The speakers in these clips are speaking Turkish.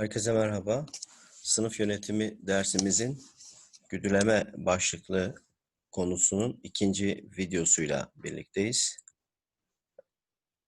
Herkese merhaba. Sınıf yönetimi dersimizin güdüleme başlıklı konusunun ikinci videosuyla birlikteyiz.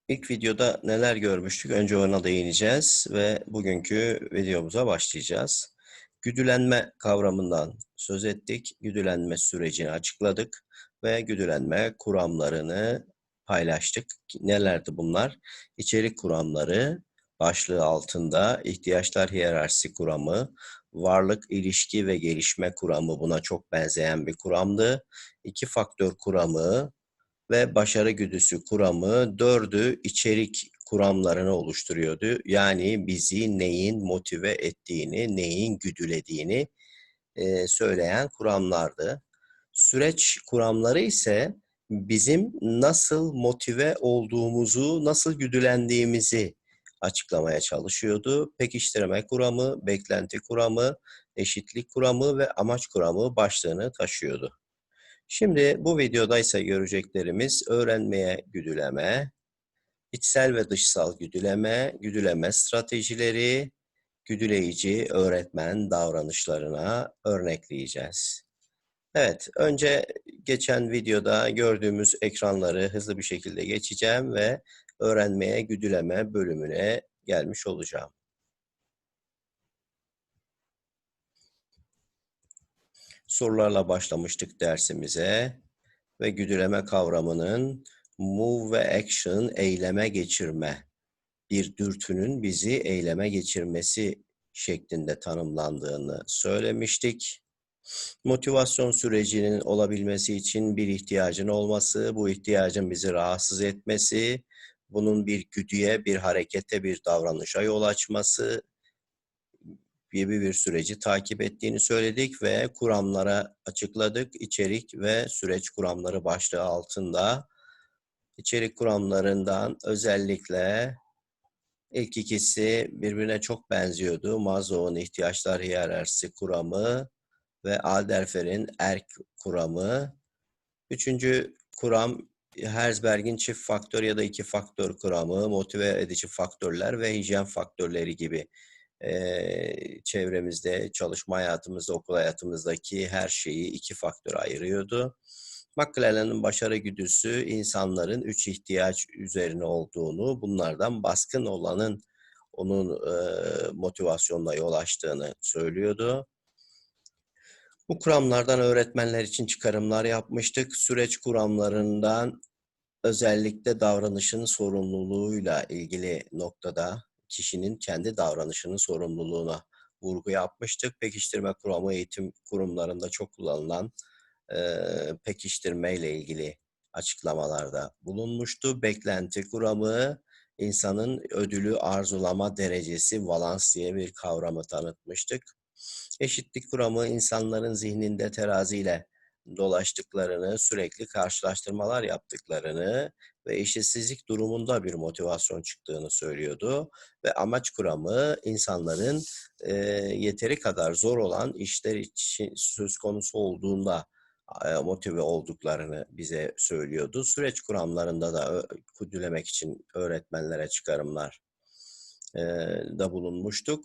İlk videoda neler görmüştük? Önce ona değineceğiz ve bugünkü videomuza başlayacağız. Güdülenme kavramından söz ettik. Güdülenme sürecini açıkladık ve güdülenme kuramlarını paylaştık. Nelerdi bunlar? İçerik kuramları, başlığı altında ihtiyaçlar hiyerarşisi kuramı, varlık, ilişki ve gelişme kuramı buna çok benzeyen bir kuramdı. İki faktör kuramı ve başarı güdüsü kuramı dördü içerik kuramlarını oluşturuyordu. Yani bizi neyin motive ettiğini, neyin güdülediğini e, söyleyen kuramlardı. Süreç kuramları ise bizim nasıl motive olduğumuzu, nasıl güdülendiğimizi açıklamaya çalışıyordu. Pekiştirme kuramı, beklenti kuramı, eşitlik kuramı ve amaç kuramı başlığını taşıyordu. Şimdi bu videoda ise göreceklerimiz öğrenmeye güdüleme, içsel ve dışsal güdüleme, güdüleme stratejileri, güdüleyici öğretmen davranışlarına örnekleyeceğiz. Evet, önce geçen videoda gördüğümüz ekranları hızlı bir şekilde geçeceğim ve öğrenmeye güdüleme bölümüne gelmiş olacağım. Sorularla başlamıştık dersimize ve güdüleme kavramının move ve action eyleme geçirme bir dürtünün bizi eyleme geçirmesi şeklinde tanımlandığını söylemiştik. Motivasyon sürecinin olabilmesi için bir ihtiyacın olması, bu ihtiyacın bizi rahatsız etmesi, bunun bir güdüye, bir harekete, bir davranışa yol açması gibi bir süreci takip ettiğini söyledik ve kuramlara açıkladık. İçerik ve süreç kuramları başlığı altında. İçerik kuramlarından özellikle ilk ikisi birbirine çok benziyordu. Maslow'un ihtiyaçlar hiyerarşisi kuramı ve Alderfer'in erk kuramı. Üçüncü kuram Herzberg'in çift faktör ya da iki faktör kuramı, motive edici faktörler ve hijyen faktörleri gibi e, çevremizde, çalışma hayatımızda, okul hayatımızdaki her şeyi iki faktör ayırıyordu. McClellan'ın başarı güdüsü insanların üç ihtiyaç üzerine olduğunu, bunlardan baskın olanın onun e, motivasyonla yol açtığını söylüyordu. Bu kuramlardan öğretmenler için çıkarımlar yapmıştık. Süreç kuramlarından özellikle davranışın sorumluluğuyla ilgili noktada kişinin kendi davranışının sorumluluğuna vurgu yapmıştık. Pekiştirme kuramı eğitim kurumlarında çok kullanılan e, pekiştirme ile ilgili açıklamalarda bulunmuştu. Beklenti kuramı insanın ödülü arzulama derecesi valans diye bir kavramı tanıtmıştık. Eşitlik kuramı insanların zihninde teraziyle dolaştıklarını, sürekli karşılaştırmalar yaptıklarını ve eşitsizlik durumunda bir motivasyon çıktığını söylüyordu. Ve amaç kuramı insanların e, yeteri kadar zor olan işler için söz konusu olduğunda e, motive olduklarını bize söylüyordu. Süreç kuramlarında da kudülemek için öğretmenlere çıkarımlar e, da bulunmuştuk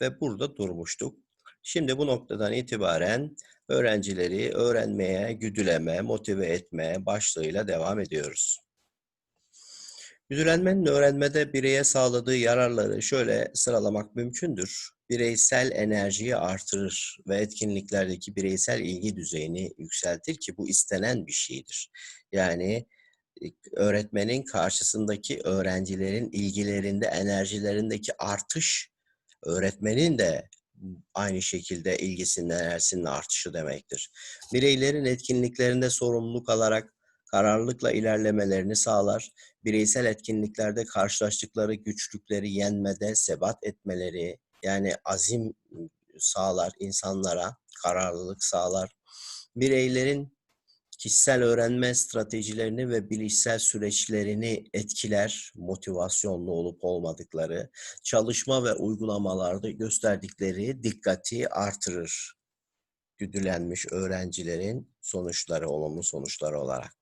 ve burada durmuştuk. Şimdi bu noktadan itibaren öğrencileri öğrenmeye, güdüleme, motive etme başlığıyla devam ediyoruz. Güdülenmenin öğrenmede bireye sağladığı yararları şöyle sıralamak mümkündür. Bireysel enerjiyi artırır ve etkinliklerdeki bireysel ilgi düzeyini yükseltir ki bu istenen bir şeydir. Yani öğretmenin karşısındaki öğrencilerin ilgilerinde, enerjilerindeki artış öğretmenin de aynı şekilde ilgisinin, enerjisinin artışı demektir. Bireylerin etkinliklerinde sorumluluk alarak kararlılıkla ilerlemelerini sağlar. Bireysel etkinliklerde karşılaştıkları güçlükleri yenmede sebat etmeleri, yani azim sağlar insanlara, kararlılık sağlar. Bireylerin kişisel öğrenme stratejilerini ve bilişsel süreçlerini etkiler, motivasyonlu olup olmadıkları, çalışma ve uygulamalarda gösterdikleri dikkati artırır. Güdülenmiş öğrencilerin sonuçları, olumlu sonuçları olarak.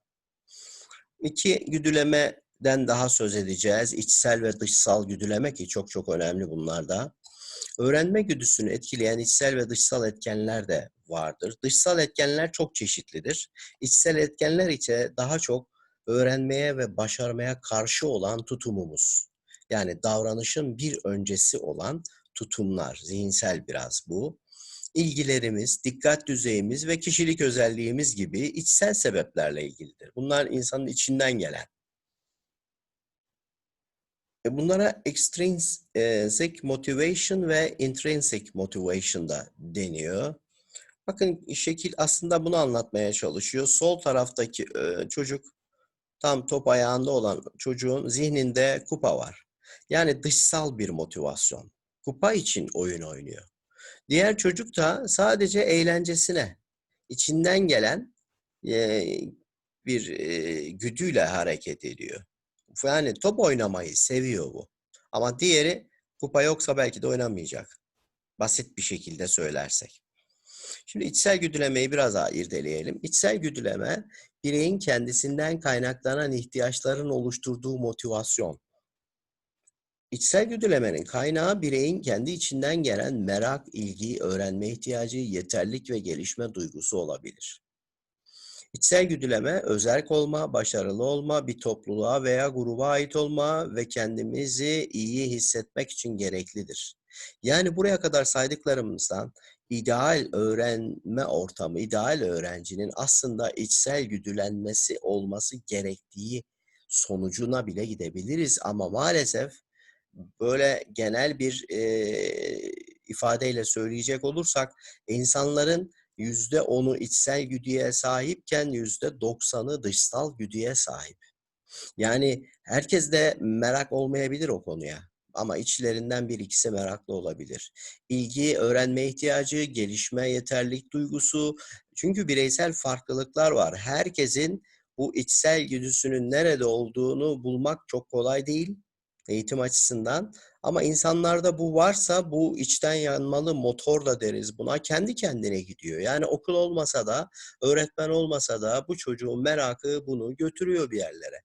İki, güdüleme den daha söz edeceğiz. İçsel ve dışsal güdüleme ki çok çok önemli bunlar da. Öğrenme güdüsünü etkileyen içsel ve dışsal etkenler de vardır. Dışsal etkenler çok çeşitlidir. İçsel etkenler ise daha çok öğrenmeye ve başarmaya karşı olan tutumumuz. Yani davranışın bir öncesi olan tutumlar, zihinsel biraz bu. İlgilerimiz, dikkat düzeyimiz ve kişilik özelliğimiz gibi içsel sebeplerle ilgilidir. Bunlar insanın içinden gelen. E, bunlara extrinsic motivation ve intrinsic motivation da deniyor. Bakın şekil aslında bunu anlatmaya çalışıyor. Sol taraftaki e, çocuk tam top ayağında olan çocuğun zihninde kupa var. Yani dışsal bir motivasyon. Kupa için oyun oynuyor. Diğer çocuk da sadece eğlencesine, içinden gelen e, bir güdüyle hareket ediyor. Yani top oynamayı seviyor bu. Ama diğeri kupa yoksa belki de oynamayacak. Basit bir şekilde söylersek. Şimdi içsel güdülemeyi biraz daha irdeleyelim. İçsel güdüleme bireyin kendisinden kaynaklanan ihtiyaçların oluşturduğu motivasyon. İçsel güdülemenin kaynağı bireyin kendi içinden gelen merak, ilgi, öğrenme ihtiyacı, yeterlik ve gelişme duygusu olabilir. İçsel güdüleme, özerk olma, başarılı olma, bir topluluğa veya gruba ait olma ve kendimizi iyi hissetmek için gereklidir. Yani buraya kadar saydıklarımızdan ideal öğrenme ortamı, ideal öğrencinin aslında içsel güdülenmesi olması gerektiği sonucuna bile gidebiliriz. Ama maalesef böyle genel bir e, ifadeyle söyleyecek olursak insanların yüzde onu içsel güdüye sahipken yüzde doksanı dışsal güdüye sahip. Yani herkes de merak olmayabilir o konuya. Ama içlerinden bir ikisi meraklı olabilir. İlgi, öğrenme ihtiyacı, gelişme, yeterlik duygusu. Çünkü bireysel farklılıklar var. Herkesin bu içsel güdüsünün nerede olduğunu bulmak çok kolay değil eğitim açısından. Ama insanlarda bu varsa bu içten yanmalı motor da deriz buna. Kendi kendine gidiyor. Yani okul olmasa da, öğretmen olmasa da bu çocuğun merakı bunu götürüyor bir yerlere.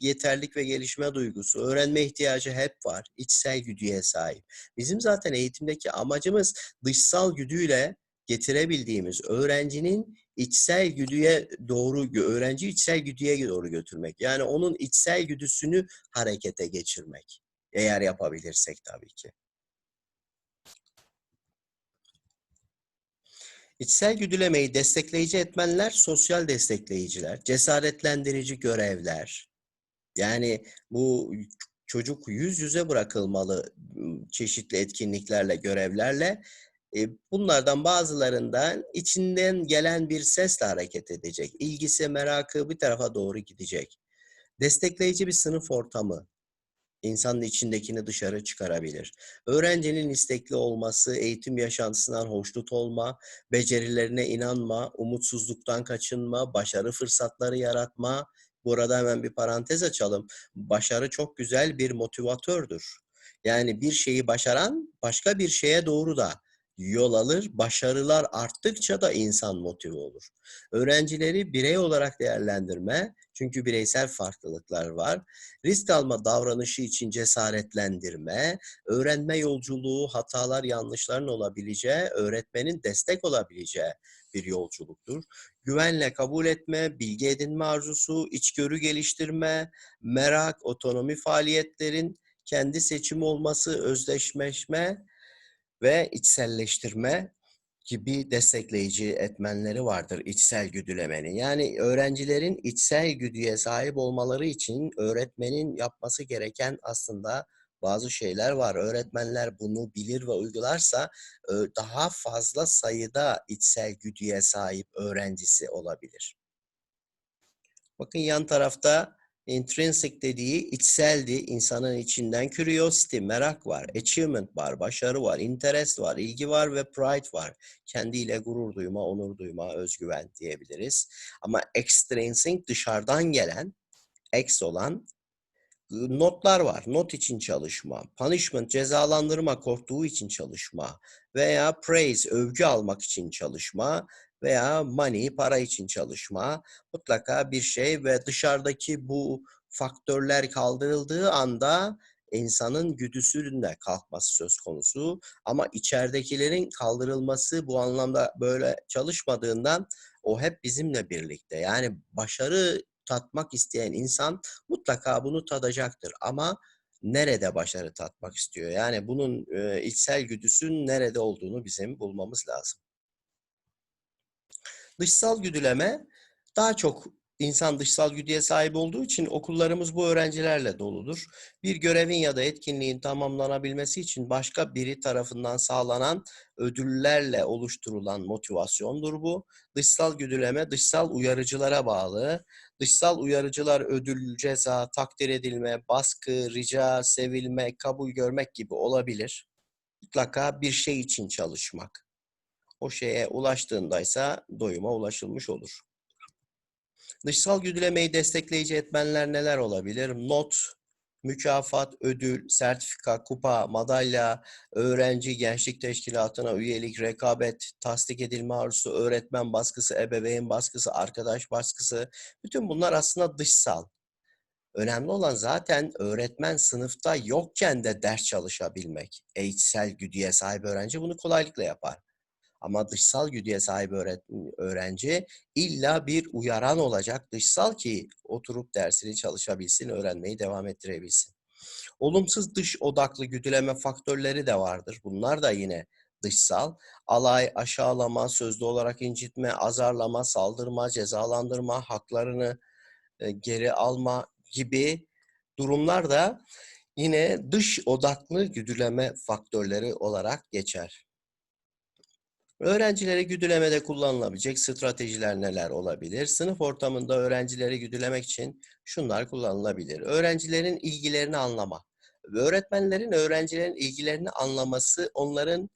Yeterlik ve gelişme duygusu, öğrenme ihtiyacı hep var. içsel güdüye sahip. Bizim zaten eğitimdeki amacımız dışsal güdüyle getirebildiğimiz öğrencinin içsel güdüye doğru, öğrenci içsel güdüye doğru götürmek. Yani onun içsel güdüsünü harekete geçirmek. Eğer yapabilirsek tabii ki. İçsel güdülemeyi destekleyici etmenler sosyal destekleyiciler, cesaretlendirici görevler. Yani bu çocuk yüz yüze bırakılmalı çeşitli etkinliklerle, görevlerle e, bunlardan bazılarından içinden gelen bir sesle hareket edecek. İlgisi, merakı bir tarafa doğru gidecek. Destekleyici bir sınıf ortamı insanın içindekini dışarı çıkarabilir. Öğrencinin istekli olması, eğitim yaşantısından hoşnut olma, becerilerine inanma, umutsuzluktan kaçınma, başarı fırsatları yaratma. Burada hemen bir parantez açalım. Başarı çok güzel bir motivatördür. Yani bir şeyi başaran başka bir şeye doğru da yol alır. Başarılar arttıkça da insan motive olur. Öğrencileri birey olarak değerlendirme, çünkü bireysel farklılıklar var. Risk alma davranışı için cesaretlendirme, öğrenme yolculuğu, hatalar, yanlışların olabileceği, öğretmenin destek olabileceği bir yolculuktur. Güvenle kabul etme, bilgi edinme arzusu, içgörü geliştirme, merak, otonomi faaliyetlerin kendi seçimi olması, özdeşleşme, ve içselleştirme gibi destekleyici etmenleri vardır içsel güdülemenin. Yani öğrencilerin içsel güdüye sahip olmaları için öğretmenin yapması gereken aslında bazı şeyler var. Öğretmenler bunu bilir ve uygularsa daha fazla sayıda içsel güdüye sahip öğrencisi olabilir. Bakın yan tarafta Intrinsic dediği içseldi, insanın içinden curiosity, merak var, achievement var, başarı var, interest var, ilgi var ve pride var. Kendiyle gurur duyma, onur duyma, özgüven diyebiliriz. Ama extrinsic dışarıdan gelen, ex olan notlar var. Not için çalışma, punishment cezalandırma, korktuğu için çalışma veya praise övgü almak için çalışma veya money para için çalışma mutlaka bir şey ve dışarıdaki bu faktörler kaldırıldığı anda insanın güdüsünün de kalkması söz konusu. Ama içeridekilerin kaldırılması bu anlamda böyle çalışmadığından o hep bizimle birlikte. Yani başarı tatmak isteyen insan mutlaka bunu tadacaktır. Ama nerede başarı tatmak istiyor? Yani bunun içsel güdüsün nerede olduğunu bizim bulmamız lazım. Dışsal güdüleme daha çok insan dışsal güdüye sahip olduğu için okullarımız bu öğrencilerle doludur. Bir görevin ya da etkinliğin tamamlanabilmesi için başka biri tarafından sağlanan ödüllerle oluşturulan motivasyondur bu. Dışsal güdüleme dışsal uyarıcılara bağlı. Dışsal uyarıcılar ödül, ceza, takdir edilme, baskı, rica, sevilme, kabul görmek gibi olabilir. Mutlaka bir şey için çalışmak. O şeye ulaştığındaysa doyuma ulaşılmış olur. Dışsal güdülemeyi destekleyici etmenler neler olabilir? Not, mükafat, ödül, sertifika, kupa, madalya, öğrenci, gençlik teşkilatına üyelik, rekabet, tasdik edilme arzusu, öğretmen baskısı, ebeveyn baskısı, arkadaş baskısı. Bütün bunlar aslında dışsal. Önemli olan zaten öğretmen sınıfta yokken de ders çalışabilmek. Eğitsel güdüye sahip öğrenci bunu kolaylıkla yapar. Ama dışsal güdüye sahip öğrenci illa bir uyaran olacak dışsal ki oturup dersini çalışabilsin, öğrenmeyi devam ettirebilsin. Olumsuz dış odaklı güdüleme faktörleri de vardır. Bunlar da yine dışsal. Alay, aşağılama, sözlü olarak incitme, azarlama, saldırma, cezalandırma, haklarını geri alma gibi durumlar da yine dış odaklı güdüleme faktörleri olarak geçer. Öğrencilere güdülemede kullanılabilecek stratejiler neler olabilir? Sınıf ortamında öğrencileri güdülemek için şunlar kullanılabilir. Öğrencilerin ilgilerini anlama. Öğretmenlerin öğrencilerin ilgilerini anlaması onların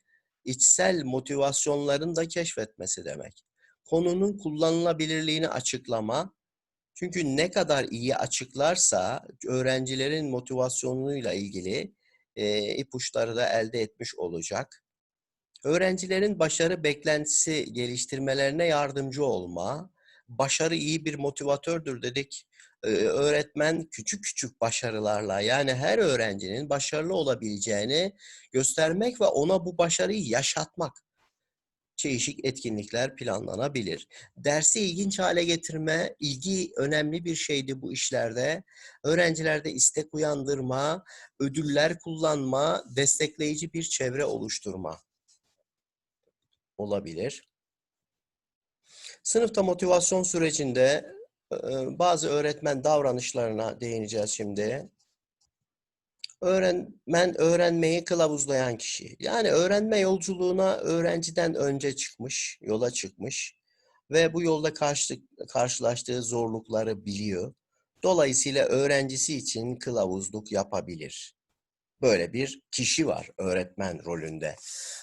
içsel motivasyonlarını da keşfetmesi demek. Konunun kullanılabilirliğini açıklama. Çünkü ne kadar iyi açıklarsa öğrencilerin motivasyonuyla ilgili e, ipuçları da elde etmiş olacak. Öğrencilerin başarı beklentisi geliştirmelerine yardımcı olma. Başarı iyi bir motivatördür dedik. Öğretmen küçük küçük başarılarla yani her öğrencinin başarılı olabileceğini göstermek ve ona bu başarıyı yaşatmak. Çeşitli etkinlikler planlanabilir. Dersi ilginç hale getirme, ilgi önemli bir şeydi bu işlerde. Öğrencilerde istek uyandırma, ödüller kullanma, destekleyici bir çevre oluşturma olabilir. Sınıfta motivasyon sürecinde bazı öğretmen davranışlarına değineceğiz şimdi. Öğrenmen öğrenmeyi kılavuzlayan kişi. Yani öğrenme yolculuğuna öğrenciden önce çıkmış, yola çıkmış ve bu yolda karşı, karşılaştığı zorlukları biliyor. Dolayısıyla öğrencisi için kılavuzluk yapabilir. Böyle bir kişi var öğretmen rolünde.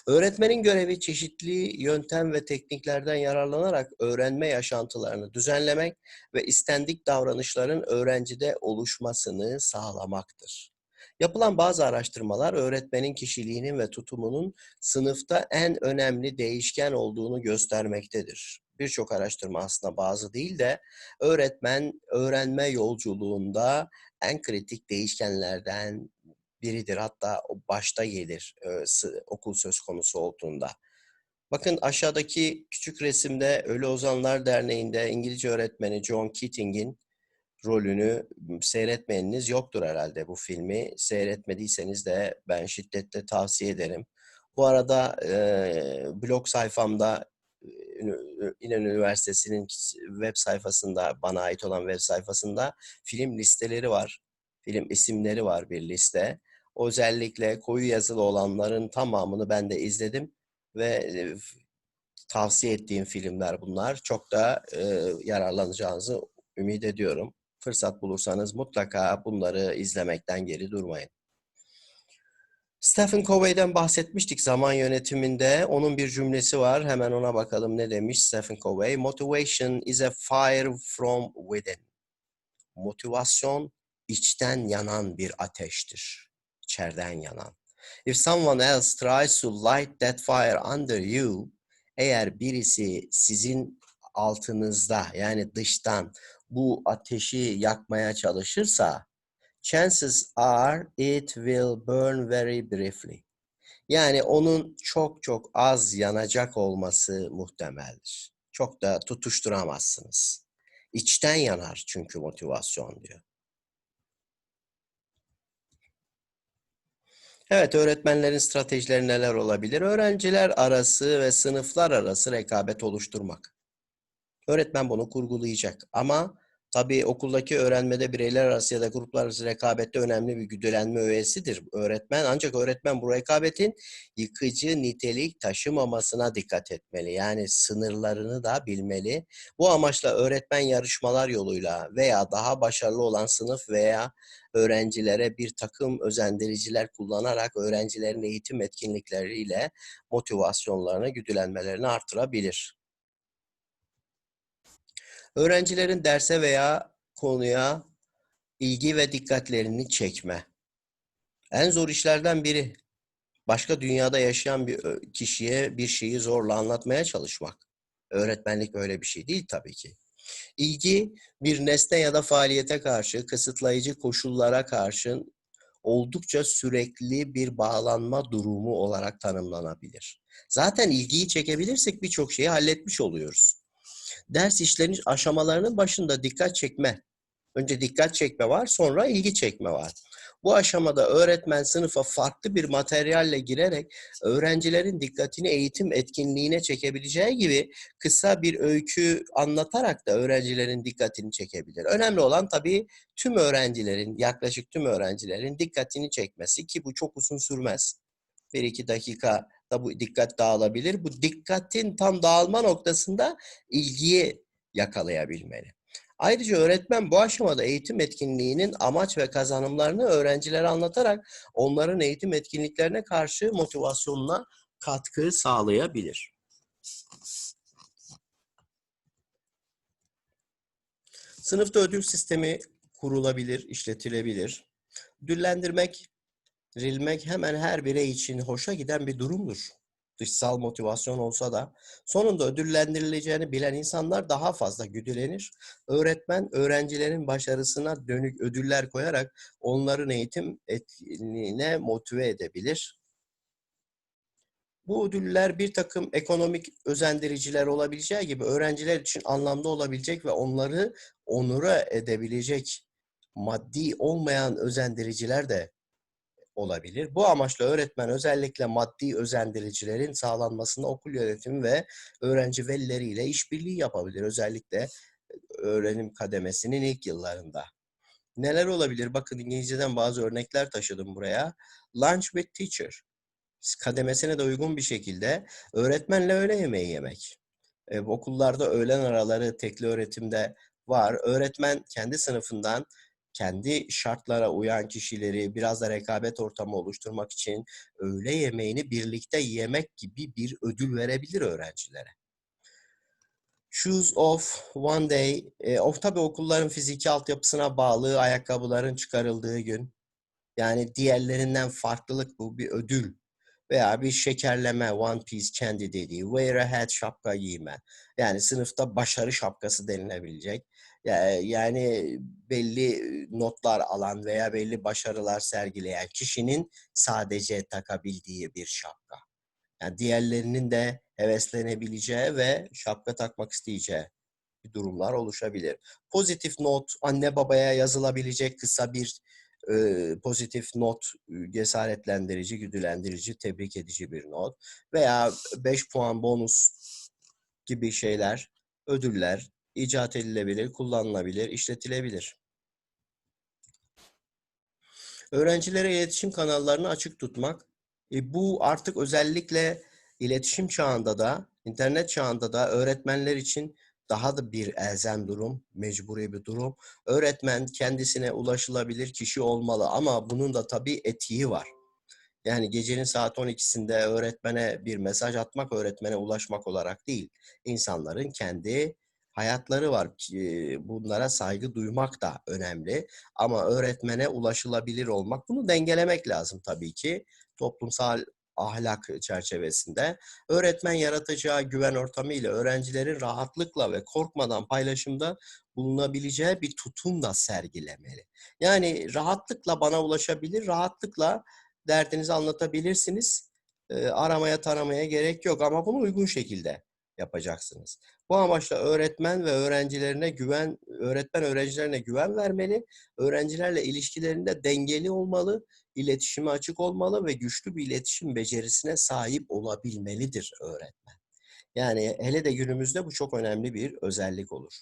Öğretmenin görevi çeşitli yöntem ve tekniklerden yararlanarak öğrenme yaşantılarını düzenlemek ve istendik davranışların öğrencide oluşmasını sağlamaktır. Yapılan bazı araştırmalar öğretmenin kişiliğinin ve tutumunun sınıfta en önemli değişken olduğunu göstermektedir. Birçok araştırma aslında bazı değil de öğretmen öğrenme yolculuğunda en kritik değişkenlerden biridir. Hatta başta gelir okul söz konusu olduğunda. Bakın aşağıdaki küçük resimde Ölü Ozanlar Derneği'nde İngilizce öğretmeni John Keating'in rolünü seyretmeyeniniz yoktur herhalde bu filmi. Seyretmediyseniz de ben şiddetle tavsiye ederim. Bu arada e, blog sayfamda İnönü Üniversitesi'nin web sayfasında, bana ait olan web sayfasında film listeleri var. Film isimleri var bir liste. Özellikle koyu yazılı olanların tamamını ben de izledim ve tavsiye ettiğim filmler bunlar. Çok da e, yararlanacağınızı ümit ediyorum. Fırsat bulursanız mutlaka bunları izlemekten geri durmayın. Stephen Covey'den bahsetmiştik zaman yönetiminde. Onun bir cümlesi var. Hemen ona bakalım ne demiş Stephen Covey. Motivation is a fire from within. Motivasyon içten yanan bir ateştir. İçeriden yanan. If someone else tries to light that fire under you, eğer birisi sizin altınızda yani dıştan bu ateşi yakmaya çalışırsa chances are it will burn very briefly. Yani onun çok çok az yanacak olması muhtemeldir. Çok da tutuşturamazsınız. İçten yanar çünkü motivasyon diyor. Evet, öğretmenlerin stratejileri neler olabilir? Öğrenciler arası ve sınıflar arası rekabet oluşturmak. Öğretmen bunu kurgulayacak ama tabii okuldaki öğrenmede bireyler arası ya da gruplar arası rekabette önemli bir güdülenme öğesidir. Öğretmen ancak öğretmen bu rekabetin yıkıcı nitelik taşımamasına dikkat etmeli. Yani sınırlarını da bilmeli. Bu amaçla öğretmen yarışmalar yoluyla veya daha başarılı olan sınıf veya öğrencilere bir takım özendiriciler kullanarak öğrencilerin eğitim etkinlikleriyle motivasyonlarını, güdülenmelerini artırabilir. Öğrencilerin derse veya konuya ilgi ve dikkatlerini çekme. En zor işlerden biri. Başka dünyada yaşayan bir kişiye bir şeyi zorla anlatmaya çalışmak. Öğretmenlik böyle bir şey değil tabii ki. İlgi bir nesne ya da faaliyete karşı kısıtlayıcı koşullara karşın oldukça sürekli bir bağlanma durumu olarak tanımlanabilir. Zaten ilgiyi çekebilirsek birçok şeyi halletmiş oluyoruz. Ders işlerinin aşamalarının başında dikkat çekme. Önce dikkat çekme var, sonra ilgi çekme var. Bu aşamada öğretmen sınıfa farklı bir materyalle girerek öğrencilerin dikkatini eğitim etkinliğine çekebileceği gibi kısa bir öykü anlatarak da öğrencilerin dikkatini çekebilir. Önemli olan tabii tüm öğrencilerin, yaklaşık tüm öğrencilerin dikkatini çekmesi ki bu çok uzun sürmez. Bir iki dakika da bu dikkat dağılabilir. Bu dikkatin tam dağılma noktasında ilgiyi yakalayabilmeli. Ayrıca öğretmen bu aşamada eğitim etkinliğinin amaç ve kazanımlarını öğrencilere anlatarak onların eğitim etkinliklerine karşı motivasyonuna katkı sağlayabilir. Sınıfta ödül sistemi kurulabilir, işletilebilir. Ödüllendirmek, verilmek hemen her birey için hoşa giden bir durumdur. Dışsal motivasyon olsa da sonunda ödüllendirileceğini bilen insanlar daha fazla güdülenir. Öğretmen öğrencilerin başarısına dönük ödüller koyarak onların eğitim etkinliğine motive edebilir. Bu ödüller bir takım ekonomik özendiriciler olabileceği gibi öğrenciler için anlamda olabilecek ve onları onura edebilecek maddi olmayan özendiriciler de olabilir. Bu amaçla öğretmen özellikle maddi özendiricilerin sağlanmasında okul yönetimi ve öğrenci velileriyle işbirliği yapabilir. Özellikle e, öğrenim kademesinin ilk yıllarında. Neler olabilir? Bakın İngilizceden bazı örnekler taşıdım buraya. Lunch with teacher. Kademesine de uygun bir şekilde öğretmenle öğle yemeği yemek. Ee, okullarda öğlen araları tekli öğretimde var. Öğretmen kendi sınıfından kendi şartlara uyan kişileri biraz da rekabet ortamı oluşturmak için öğle yemeğini birlikte yemek gibi bir ödül verebilir öğrencilere. Choose of one day, e, of tabi okulların fiziki altyapısına bağlı ayakkabıların çıkarıldığı gün. Yani diğerlerinden farklılık bu bir ödül veya bir şekerleme One Piece Candy dediği wear a hat şapka giyme. Yani sınıfta başarı şapkası denilebilecek. Yani belli notlar alan veya belli başarılar sergileyen kişinin sadece takabildiği bir şapka. Yani diğerlerinin de heveslenebileceği ve şapka takmak isteyeceği durumlar oluşabilir. Pozitif not anne babaya yazılabilecek kısa bir e, pozitif not, cesaretlendirici, güdülendirici, tebrik edici bir not veya 5 puan bonus gibi şeyler, ödüller icat edilebilir, kullanılabilir, işletilebilir. Öğrencilere iletişim kanallarını açık tutmak. E, bu artık özellikle iletişim çağında da, internet çağında da öğretmenler için daha da bir elzem durum, mecburi bir durum. Öğretmen kendisine ulaşılabilir kişi olmalı ama bunun da tabii etiği var. Yani gecenin saat 12'sinde öğretmene bir mesaj atmak, öğretmene ulaşmak olarak değil. İnsanların kendi hayatları var. Bunlara saygı duymak da önemli. Ama öğretmene ulaşılabilir olmak, bunu dengelemek lazım tabii ki. Toplumsal ahlak çerçevesinde öğretmen yaratacağı güven ortamı ile öğrencilerin rahatlıkla ve korkmadan paylaşımda bulunabileceği bir tutum da sergilemeli. Yani rahatlıkla bana ulaşabilir, rahatlıkla derdinizi anlatabilirsiniz. E, aramaya taramaya gerek yok ama bunu uygun şekilde yapacaksınız. Bu amaçla öğretmen ve öğrencilerine güven, öğretmen öğrencilerine güven vermeli, öğrencilerle ilişkilerinde dengeli olmalı, iletişime açık olmalı ve güçlü bir iletişim becerisine sahip olabilmelidir öğretmen. Yani hele de günümüzde bu çok önemli bir özellik olur.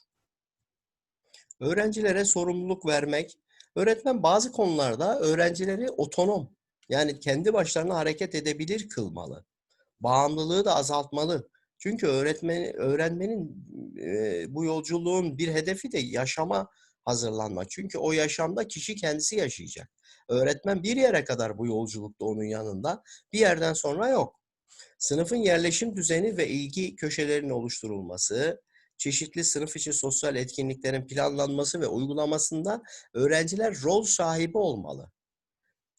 Öğrencilere sorumluluk vermek, öğretmen bazı konularda öğrencileri otonom, yani kendi başlarına hareket edebilir kılmalı. Bağımlılığı da azaltmalı. Çünkü öğretmen, öğrenmenin e, bu yolculuğun bir hedefi de yaşama hazırlanmak. Çünkü o yaşamda kişi kendisi yaşayacak. Öğretmen bir yere kadar bu yolculukta onun yanında, bir yerden sonra yok. Sınıfın yerleşim düzeni ve ilgi köşelerinin oluşturulması, çeşitli sınıf içi sosyal etkinliklerin planlanması ve uygulamasında öğrenciler rol sahibi olmalı.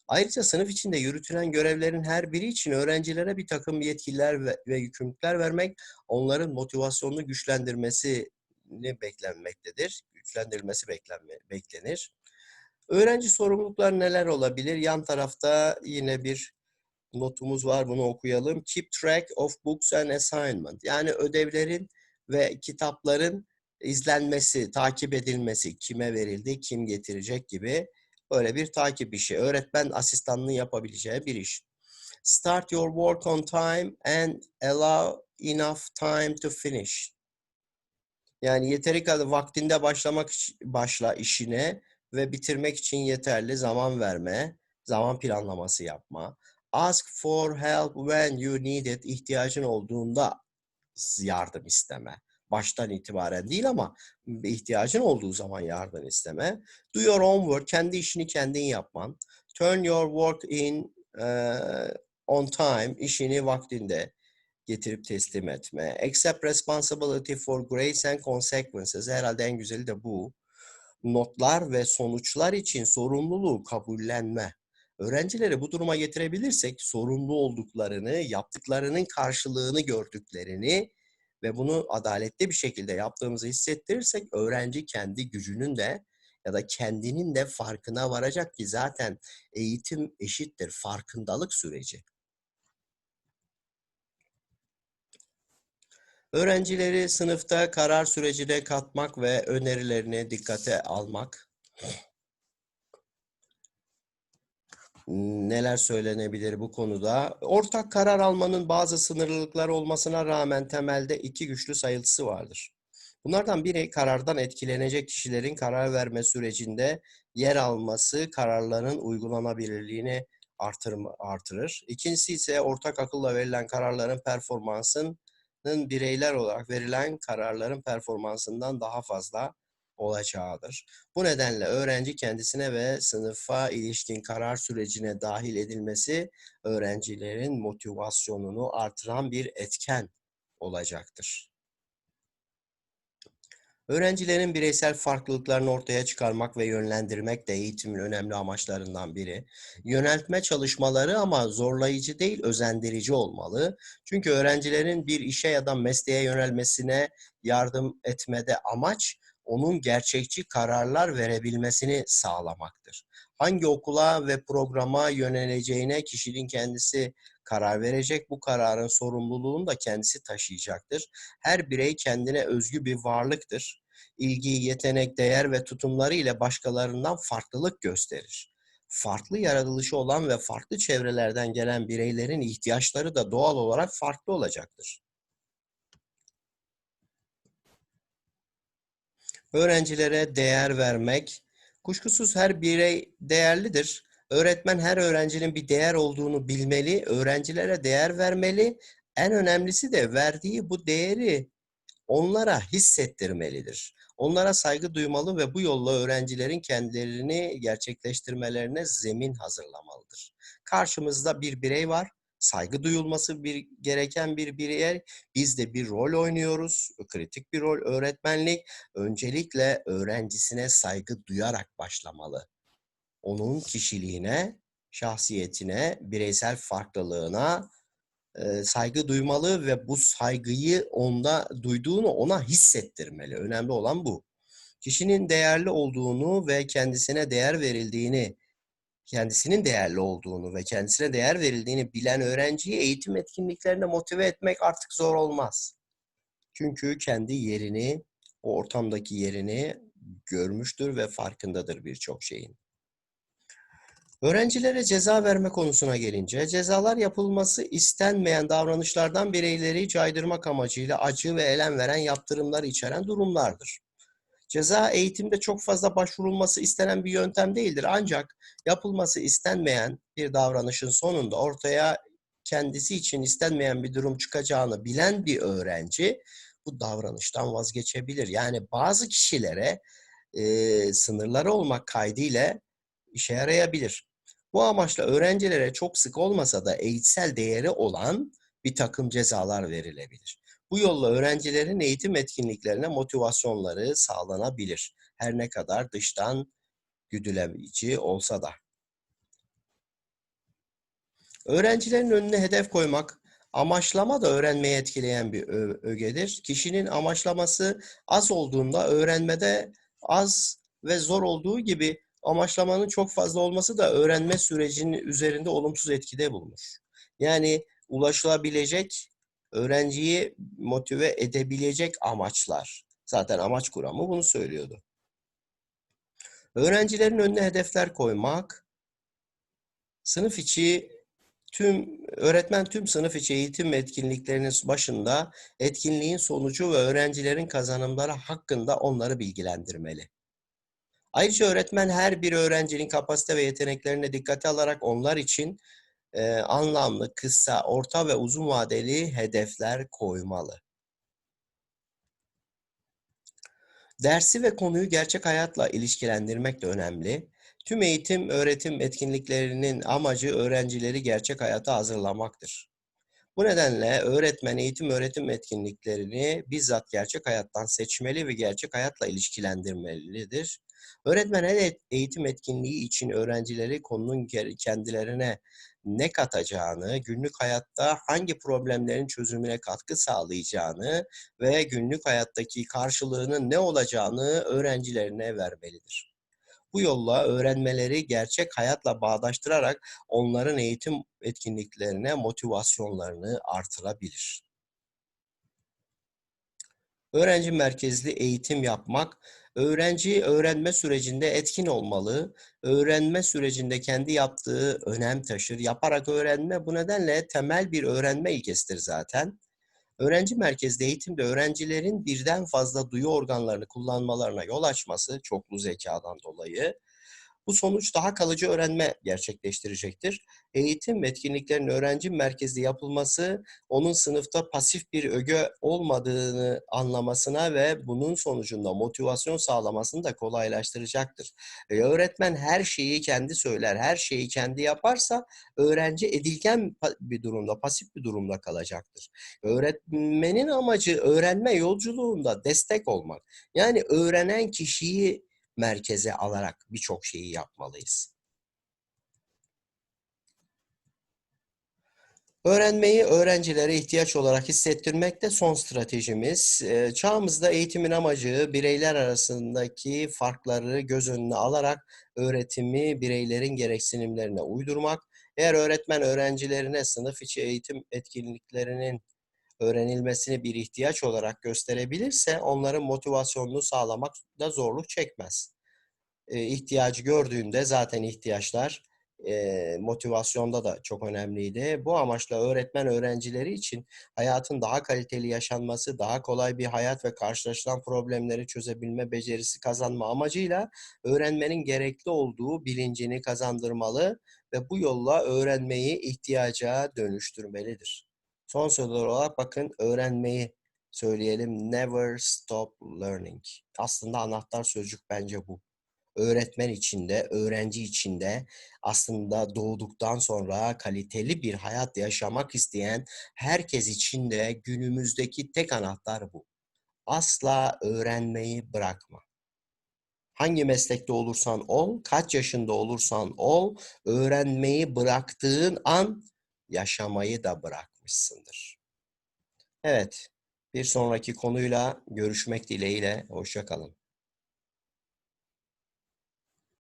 Ayrıca sınıf içinde yürütülen görevlerin her biri için öğrencilere bir takım yetkiler ve, ve yükümlülükler vermek, onların motivasyonunu güçlendirmesini beklenmektedir. Güçlendirilmesi beklenme, beklenir. Öğrenci sorumluluklar neler olabilir? Yan tarafta yine bir notumuz var, bunu okuyalım. Keep track of books and assignment. Yani ödevlerin ve kitapların izlenmesi, takip edilmesi, kime verildi, kim getirecek gibi Böyle bir takip işi. Öğretmen asistanlığı yapabileceği bir iş. Start your work on time and allow enough time to finish. Yani yeteri kadar vaktinde başlamak başla işine ve bitirmek için yeterli zaman verme, zaman planlaması yapma. Ask for help when you need it. İhtiyacın olduğunda yardım isteme baştan itibaren değil ama ihtiyacın olduğu zaman yardım isteme. Do your own work, kendi işini kendin yapman. Turn your work in uh, on time, işini vaktinde getirip teslim etme. Accept responsibility for grades and consequences. Herhalde en güzeli de bu. Notlar ve sonuçlar için sorumluluğu kabullenme. Öğrencileri bu duruma getirebilirsek sorumlu olduklarını, yaptıklarının karşılığını gördüklerini ve bunu adaletli bir şekilde yaptığımızı hissettirirsek öğrenci kendi gücünün de ya da kendinin de farkına varacak ki zaten eğitim eşittir farkındalık süreci. Öğrencileri sınıfta karar sürecine katmak ve önerilerini dikkate almak. Neler söylenebilir bu konuda? Ortak karar almanın bazı sınırlılıklar olmasına rağmen temelde iki güçlü sayılısı vardır. Bunlardan biri karardan etkilenecek kişilerin karar verme sürecinde yer alması kararların uygulanabilirliğini artırır. İkincisi ise ortak akılla verilen kararların performansının bireyler olarak verilen kararların performansından daha fazla olacağıdır. Bu nedenle öğrenci kendisine ve sınıfa ilişkin karar sürecine dahil edilmesi öğrencilerin motivasyonunu artıran bir etken olacaktır. Öğrencilerin bireysel farklılıklarını ortaya çıkarmak ve yönlendirmek de eğitimin önemli amaçlarından biri. Yöneltme çalışmaları ama zorlayıcı değil, özendirici olmalı. Çünkü öğrencilerin bir işe ya da mesleğe yönelmesine yardım etmede amaç onun gerçekçi kararlar verebilmesini sağlamaktır. Hangi okula ve programa yöneleceğine kişinin kendisi karar verecek. Bu kararın sorumluluğunu da kendisi taşıyacaktır. Her birey kendine özgü bir varlıktır. İlgi, yetenek, değer ve tutumları ile başkalarından farklılık gösterir. Farklı yaratılışı olan ve farklı çevrelerden gelen bireylerin ihtiyaçları da doğal olarak farklı olacaktır. Öğrencilere değer vermek. Kuşkusuz her birey değerlidir. Öğretmen her öğrencinin bir değer olduğunu bilmeli, öğrencilere değer vermeli. En önemlisi de verdiği bu değeri onlara hissettirmelidir. Onlara saygı duymalı ve bu yolla öğrencilerin kendilerini gerçekleştirmelerine zemin hazırlamalıdır. Karşımızda bir birey var saygı duyulması bir gereken bir birey. Biz de bir rol oynuyoruz. Kritik bir rol öğretmenlik. Öncelikle öğrencisine saygı duyarak başlamalı. Onun kişiliğine, şahsiyetine, bireysel farklılığına e, saygı duymalı ve bu saygıyı onda duyduğunu ona hissettirmeli. Önemli olan bu. Kişinin değerli olduğunu ve kendisine değer verildiğini, kendisinin değerli olduğunu ve kendisine değer verildiğini bilen öğrenciyi eğitim etkinliklerine motive etmek artık zor olmaz. Çünkü kendi yerini, o ortamdaki yerini görmüştür ve farkındadır birçok şeyin. Öğrencilere ceza verme konusuna gelince, cezalar yapılması istenmeyen davranışlardan bireyleri caydırmak amacıyla acı ve elem veren yaptırımlar içeren durumlardır. Ceza eğitimde çok fazla başvurulması istenen bir yöntem değildir. Ancak yapılması istenmeyen bir davranışın sonunda ortaya kendisi için istenmeyen bir durum çıkacağını bilen bir öğrenci bu davranıştan vazgeçebilir. Yani bazı kişilere e, sınırları olmak kaydıyla işe yarayabilir. Bu amaçla öğrencilere çok sık olmasa da eğitsel değeri olan bir takım cezalar verilebilir. Bu yolla öğrencilerin eğitim etkinliklerine motivasyonları sağlanabilir. Her ne kadar dıştan güdüleyici olsa da. Öğrencilerin önüne hedef koymak, amaçlama da öğrenmeyi etkileyen bir ögedir. Kişinin amaçlaması az olduğunda öğrenmede az ve zor olduğu gibi amaçlamanın çok fazla olması da öğrenme sürecinin üzerinde olumsuz etkide bulunur. Yani ulaşılabilecek, öğrenciyi motive edebilecek amaçlar. Zaten amaç kuramı bunu söylüyordu. Öğrencilerin önüne hedefler koymak, sınıf içi tüm öğretmen tüm sınıf içi eğitim etkinliklerinin başında etkinliğin sonucu ve öğrencilerin kazanımları hakkında onları bilgilendirmeli. Ayrıca öğretmen her bir öğrencinin kapasite ve yeteneklerine dikkate alarak onlar için e, anlamlı, kısa, orta ve uzun vadeli hedefler koymalı. Dersi ve konuyu gerçek hayatla ilişkilendirmek de önemli. Tüm eğitim, öğretim etkinliklerinin amacı öğrencileri gerçek hayata hazırlamaktır. Bu nedenle öğretmen eğitim öğretim etkinliklerini bizzat gerçek hayattan seçmeli ve gerçek hayatla ilişkilendirmelidir. Öğretmen eğitim etkinliği için öğrencileri konunun kendilerine ne katacağını, günlük hayatta hangi problemlerin çözümüne katkı sağlayacağını ve günlük hayattaki karşılığının ne olacağını öğrencilerine vermelidir. Bu yolla öğrenmeleri gerçek hayatla bağdaştırarak onların eğitim etkinliklerine motivasyonlarını artırabilir. Öğrenci merkezli eğitim yapmak, öğrenci öğrenme sürecinde etkin olmalı, öğrenme sürecinde kendi yaptığı önem taşır. Yaparak öğrenme bu nedenle temel bir öğrenme ilkesidir zaten. Öğrenci merkezli eğitimde öğrencilerin birden fazla duyu organlarını kullanmalarına yol açması çoklu zekadan dolayı bu sonuç daha kalıcı öğrenme gerçekleştirecektir. Eğitim etkinliklerinin öğrenci merkezli yapılması onun sınıfta pasif bir öge olmadığını anlamasına ve bunun sonucunda motivasyon sağlamasını da kolaylaştıracaktır. E, öğretmen her şeyi kendi söyler, her şeyi kendi yaparsa öğrenci edilgen bir durumda, pasif bir durumda kalacaktır. Öğretmenin amacı öğrenme yolculuğunda destek olmak. Yani öğrenen kişiyi merkeze alarak birçok şeyi yapmalıyız. Öğrenmeyi öğrencilere ihtiyaç olarak hissettirmek de son stratejimiz. Çağımızda eğitimin amacı bireyler arasındaki farkları göz önüne alarak öğretimi bireylerin gereksinimlerine uydurmak. Eğer öğretmen öğrencilerine sınıf içi eğitim etkinliklerinin öğrenilmesini bir ihtiyaç olarak gösterebilirse onların motivasyonunu sağlamakta zorluk çekmez. E, ihtiyacı gördüğünde zaten ihtiyaçlar e, motivasyonda da çok önemliydi. Bu amaçla öğretmen öğrencileri için hayatın daha kaliteli yaşanması, daha kolay bir hayat ve karşılaşılan problemleri çözebilme becerisi kazanma amacıyla öğrenmenin gerekli olduğu bilincini kazandırmalı ve bu yolla öğrenmeyi ihtiyaca dönüştürmelidir. Son söz olarak bakın öğrenmeyi söyleyelim. Never stop learning. Aslında anahtar sözcük bence bu. Öğretmen içinde, öğrenci içinde aslında doğduktan sonra kaliteli bir hayat yaşamak isteyen herkes için de günümüzdeki tek anahtar bu. Asla öğrenmeyi bırakma. Hangi meslekte olursan ol, kaç yaşında olursan ol, öğrenmeyi bıraktığın an yaşamayı da bırakmışsındır. Evet, bir sonraki konuyla görüşmek dileğiyle, hoşça kalın.